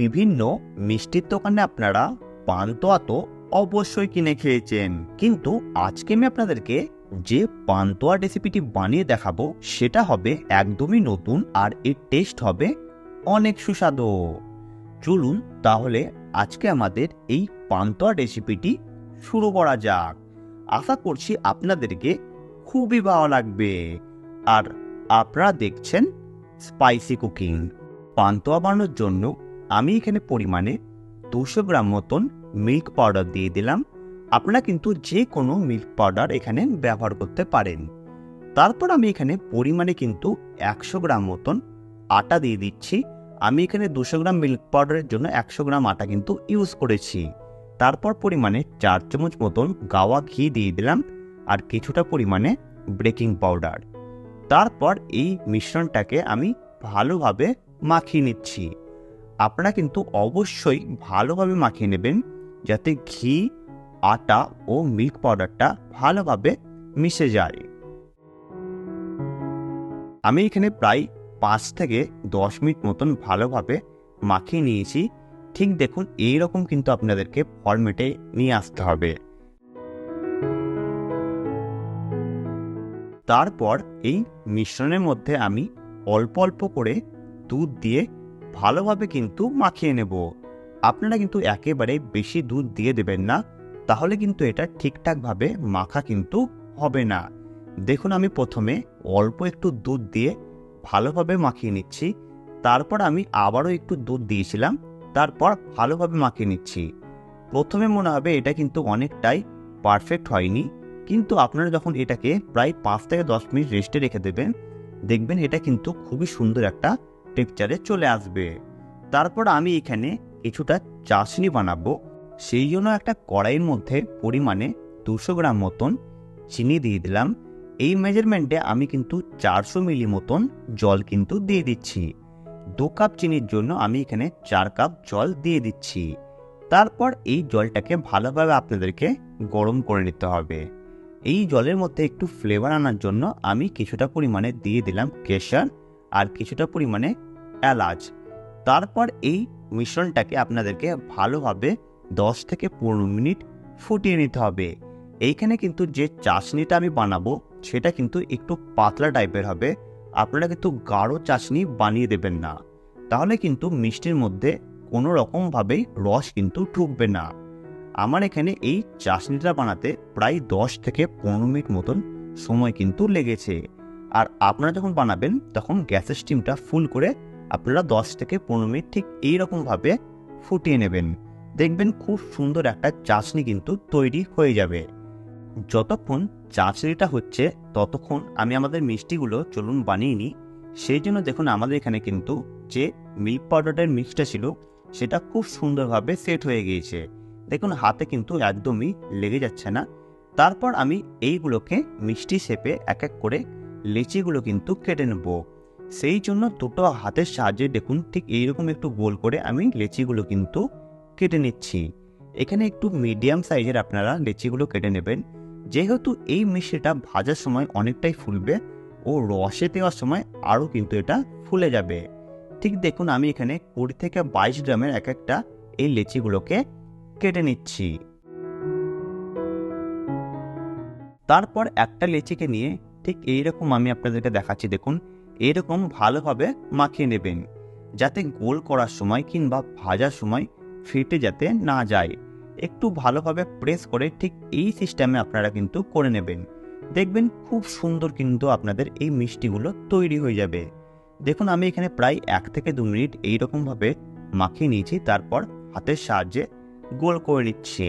বিভিন্ন মিষ্টির দোকানে আপনারা পান্তুয়া তো অবশ্যই কিনে খেয়েছেন। কিন্তু আজকে আমি আপনাদেরকে যে পান্তুয়া রেসিপিটি বানিয়ে দেখাবো, সেটা হবে একদমই নতুন আর এর টেস্ট হবে অনেক সুস্বাদু। চলুন তাহলে আজকে আমাদের এই পান্তুয়া রেসিপিটি শুরু করা যাক। আশা করছি আপনাদেরকে খুবই ভালো লাগবে। আর আপনারা দেখছেন স্পাইসি কুকিং পান্তুয়া বানানোর জন্য আমি এখানে পরিমাণে দুশো গ্রাম মতন মিল্ক পাউডার দিয়ে দিলাম। আপনারা কিন্তু যে কোনো মিল্ক পাউডার এখানে ব্যবহার করতে পারেন। তারপর আমি এখানে পরিমাণে কিন্তু একশো গ্রাম মতন আটা দিয়ে দিচ্ছি। আমি এখানে দুশো গ্রাম মিল্ক পাউডারের জন্য একশো গ্রাম আটা কিন্তু ইউজ করেছি। তারপর পরিমাণে চার চামচ মতন গাওয়া ঘি দিয়ে দিলাম আর কিছুটা পরিমাণে ব্রেকিং পাউডার তারপর এই মিশ্রণটাকে আমি ভালোভাবে মাখিয়ে নিচ্ছি। আপনারা কিন্তু অবশ্যই ভালোভাবে মাখিয়ে নেবেন যাতে ঘি, আটা ও মিল্ক পাউডারটা ভালোভাবে মিশে যায়। আমি এখানে প্রায় পাঁচ থেকে দশ মিনিট মতন ভালোভাবে মাখিয়ে নিয়েছি। ঠিক দেখুন এই রকম কিন্তু আপনাদেরকে ফরমেটে নিয়ে আসতে হবে। তারপর এই মিশ্রণের মধ্যে আমি অল্প অল্প করে দুধ দিয়ে ভালোভাবে কিন্তু মাখিয়ে নেব। আপনারা কিন্তু একেবারে বেশি দুধ দিয়ে দেবেন না, তাহলে কিন্তু এটা ঠিকঠাকভাবে মাখা কিন্তু হবে না। দেখুন, আমি প্রথমে অল্প একটু দুধ দিয়ে ভালোভাবে মাখিয়ে নিচ্ছি। তারপর আমি আবারও একটু দুধ দিয়েছিলাম, তারপর ভালোভাবে মাখিয়ে নিচ্ছি। প্রথমে মনে হবে এটা কিন্তু অনেকটাই পারফেক্ট হয়নি, কিন্তু আপনারা যখন এটাকে প্রায় পাঁচ থেকে দশ মিনিট রেস্টে রেখে দেবেন, দেখবেন এটা কিন্তু খুবই সুন্দর একটা টেক্সচারে চলে আসবে। তারপর আমি এখানে কিছুটা চাশনি বানাবো। সেই জন্য একটা কড়াইয়ের মধ্যে পরিমাণে দুশো গ্রাম মতন চিনি দিয়ে দিলাম। এই মেজারমেন্টে আমি কিন্তু চারশো মিলি মতন জল কিন্তু দিয়ে দিচ্ছি। দু কাপ চিনির জন্য আমি এখানে চার কাপ জল দিয়ে দিচ্ছি। তারপর এই জলটাকে ভালোভাবে আপনাদেরকে গরম করে নিতে হবে। এই জলের মধ্যে একটু ফ্লেভার আনার জন্য আমি কিছুটা পরিমাণে দিয়ে দিলাম কেশর আর কিছুটা পরিমাণে এলাচ। তারপর এই মিশ্রণটাকে আপনাদেরকে ভালোভাবে দশ থেকে পনেরো মিনিট ফুটিয়ে নিতে হবে। এইখানে কিন্তু যে চাশনিটা আমি বানাবো, সেটা কিন্তু একটু পাতলা টাইপের হবে। আপনারা কিন্তু গাঢ় চাশনি বানিয়ে দেবেন না। তাহলে কিন্তু মিষ্টির মধ্যে কোনো রকমভাবেই রস কিন্তু ঢুকবে না। আমার এখানে এই চাশনিটা বানাতে প্রায় দশ থেকে পনেরো মিনিট মতন সময় কিন্তু লেগেছে। আর আপনারা যখন বানাবেন, তখন গ্যাসের স্টিমটা ফুল করে আপনারা দশ থেকে পনেরো মিনিট ঠিক এইরকমভাবে ফুটিয়ে নেবেন। দেখবেন খুব সুন্দর একটা চাশনি কিন্তু তৈরি হয়ে যাবে। যতক্ষণ চাশনিটা হচ্ছে, ততক্ষণ আমি আমাদের মিষ্টিগুলো চলুন বানিয়ে নিই। সেই জন্য দেখুন আমাদের এখানে কিন্তু যে মিল্ক পাউডারের মিক্সটা ছিল, সেটা খুব সুন্দরভাবে সেট হয়ে গিয়েছে। দেখুন হাতে কিন্তু একদমই লেগে যাচ্ছে না। তারপর আমি এইগুলোকে মিষ্টি শেপে এক এক করে লিচিগুলো কিন্তু কেটে নেব। সেই জন্য দুটো হাতের সাহায্যে দেখুন, ঠিক এইরকম একটু গোল করে আমি লেচিগুলো কিন্তু কেটে নিচ্ছি। এখানে একটু মিডিয়াম সাইজের আপনারা লেচিগুলো কেটে নেবেন। যেহেতু এই মিষ্টিটা ভাজার সময় অনেকটাই ফুলবে ও রসে দেওয়ার সময় আরও কিন্তু এটা ফুলে যাবে। ঠিক দেখুন, আমি এখানে কুড়ি থেকে বাইশ গ্রামের এক একটা এই লেচিগুলোকে কেটে নিচ্ছি। তারপর একটা লেচিকে নিয়ে ঠিক এইরকম আমি আপনাদেরকে দেখাচ্ছি, দেখুন। এরকম ভালোভাবে মাখিয়ে নেবেন, যাতে গোল করার সময় কিংবা ভাজার সময় ফেটে যাতে না যায়। একটু ভালোভাবে প্রেস করে ঠিক এই সিস্টেমে আপনারা কিন্তু করে নেবেন। দেখবেন খুব সুন্দর কিন্তু আপনাদের এই মিষ্টিগুলো তৈরি হয়ে যাবে। দেখুন, আমি এখানে প্রায় এক থেকে দু মিনিট এইরকমভাবে মাখিয়ে নিয়েছি, তারপর হাতের সাহায্যে গোল করে নিচ্ছি।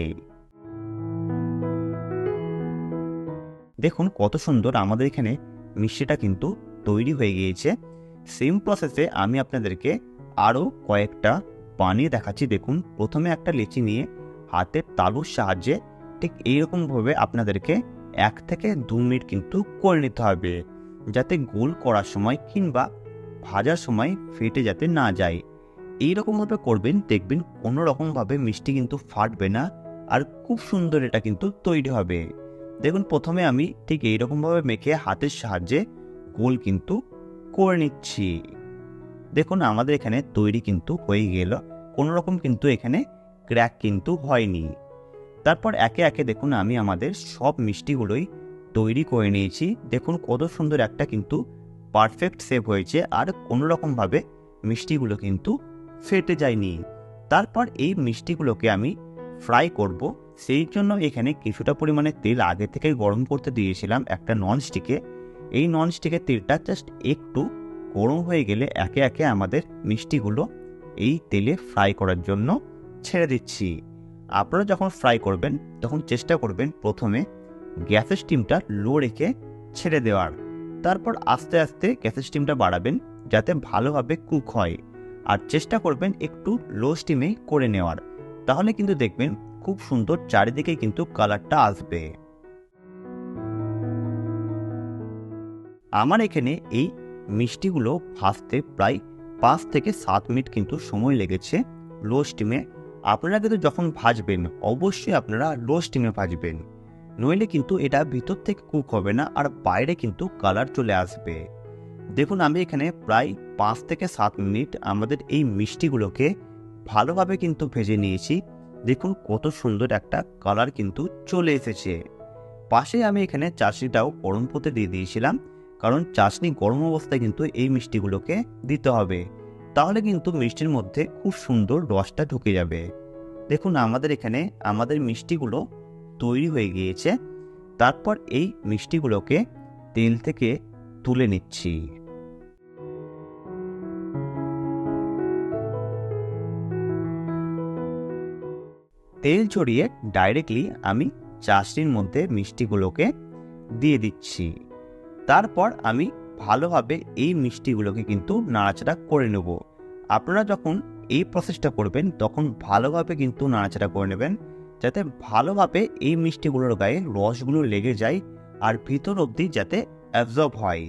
দেখুন কত সুন্দর আমাদের এখানে মিষ্টিটা কিন্তু তৈরি হয়ে গিয়েছে। সেম প্রসেসে আমি আপনাদেরকে আরও কয়েকটা বানিয়ে দেখাচ্ছি। দেখুন, প্রথমে একটা লেচি নিয়ে হাতের তালুর সাহায্যে ঠিক এইরকমভাবে আপনাদেরকে এক থেকে দু মিনিট কিন্তু করে নিতে হবে, যাতে গোল করার সময় কিংবা ভাজার সময় ফেটে যাতে না যায়। এইরকমভাবে করবেন, দেখবেন কোনো রকমভাবে মিষ্টি কিন্তু ফাটবে না আর খুব সুন্দর এটা কিন্তু তৈরি হবে। দেখুন, প্রথমে আমি ঠিক এইরকমভাবে মেখে হাতের সাহায্যে গোল কিন্তু করে নিচ্ছি। দেখুন, আমাদের এখানে তৈরি কিন্তু হয়ে গেল। কোনো রকম কিন্তু এখানে ক্র্যাক কিন্তু হয়নি। তারপর একে একে দেখুন, আমি আমাদের সব মিষ্টিগুলোই তৈরি করে নিয়েছি। দেখুন, কত সুন্দর একটা কিন্তু পারফেক্ট শেপ হয়েছে আর কোনো রকমভাবে মিষ্টিগুলো কিন্তু ফেটে যায়নি। তারপর এই মিষ্টিগুলোকে আমি ফ্রাই করব। সেই জন্য এখানে কিছুটা পরিমাণে তেল আগে থেকে গরম করতে দিয়েছিলাম একটা ননস্টিকে এই ননস্টিকের তেলটা জাস্ট একটু গরম হয়ে গেলে একে একে আমাদের মিষ্টিগুলো এই তেলে ফ্রাই করার জন্য ছেড়ে দিচ্ছি। আপনারা যখন ফ্রাই করবেন, তখন চেষ্টা করবেন প্রথমে গ্যাসের স্টিমটা লো রেখে ছেড়ে দেওয়ার। তারপর আস্তে আস্তে গ্যাসের স্টিমটা বাড়াবেন যাতে ভালোভাবে কুক হয়। আর চেষ্টা করবেন একটু লো স্টিমে করে নেওয়ার। তাহলে কিন্তু দেখবেন খুব সুন্দর চারিদিকে কিন্তু কালারটা আসবে। আমার এখানে এই মিষ্টিগুলো ভাজতে প্রায় পাঁচ থেকে সাত মিনিট কিন্তু সময় লেগেছে লো স্টিমে আপনারা কিন্তু যখন ভাজবেন, অবশ্যই আপনারা লো স্টিমে ভাজবেন। নইলে কিন্তু এটা ভিতর থেকে কুক হবে না আর বাইরে কিন্তু কালার চলে আসবে। দেখুন, আমি এখানে প্রায় পাঁচ থেকে সাত মিনিট আমাদের এই মিষ্টিগুলোকে ভালোভাবে কিন্তু ভেজে নিয়েছি। দেখুন কত সুন্দর একটা কালার কিন্তু চলে এসেছে। পাশে আমি এখানে চাষনিটাও গরম করতে দিয়ে দিয়েছিলাম, কারণ চাশনি গরম অবস্থায় কিন্তু এই মিষ্টিগুলোকে দিতে হবে। তাহলে কিন্তু মিষ্টির মধ্যে খুব সুন্দর রসটা ঢুকে যাবে। দেখুন আমাদের এখানে আমাদের মিষ্টিগুলো তৈরি হয়ে গিয়েছে। তারপর এই মিষ্টিগুলোকে তেল থেকে তুলে নিচ্ছি। তেল ছড়িয়ে ডাইরেক্টলি আমি চাষনির মধ্যে মিষ্টিগুলোকে দিয়ে দিচ্ছি। তারপর আমি ভালোভাবে এই মিষ্টিগুলোকে কিন্তু নাড়াচাড়া করে নেব। আপনারা যখন এই প্রসেসটা করবেন, তখন ভালোভাবে কিন্তু নাড়াচাড়া করে নেবেন, যাতে ভালোভাবে এই মিষ্টিগুলোর গায়ে রসগুলো লেগে যায় আর ভিতর অবধি যাতে অ্যাবজর্ব হয়।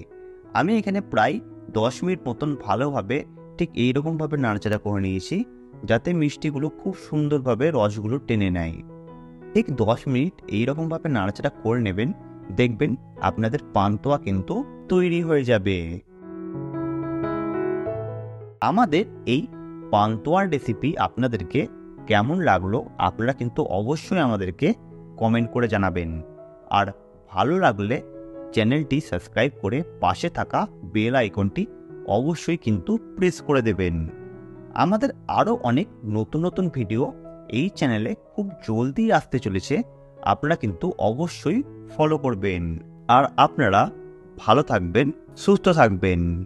আমি এখানে প্রায় দশ মিনিট মতন ভালোভাবে ঠিক এইরকমভাবে নাড়াচাড়া করে নিয়েছি। যাতে মিষ্টিগুলো খুব সুন্দরভাবে রসগুলো টেনে নেয়। ঠিক দশ মিনিট এইরকমভাবে নাড়াচাড়া করে নেবেন, দেখবেন আপনাদের পান্তোয়া কিন্তু তৈরি হয়ে যাবে। আমাদের এই পান্তোয়ার রেসিপি আপনাদেরকে কেমন লাগল আপনারা কিন্তু অবশ্যই আমাদেরকে কমেন্ট করে জানাবেন। আর ভালো লাগলে চ্যানেলটি সাবস্ক্রাইব করে পাশে থাকা বেল আইকনটি অবশ্যই কিন্তু প্রেস করে দেবেন। আমাদের আরও অনেক নতুন নতুন ভিডিও এই চ্যানেলে খুব জলদি আসতে চলেছে। আপনারা কিন্তু অবশ্যই ফলো করবেন। আর আপনারা ভালো থাকবেন, সুস্থ থাকবেন।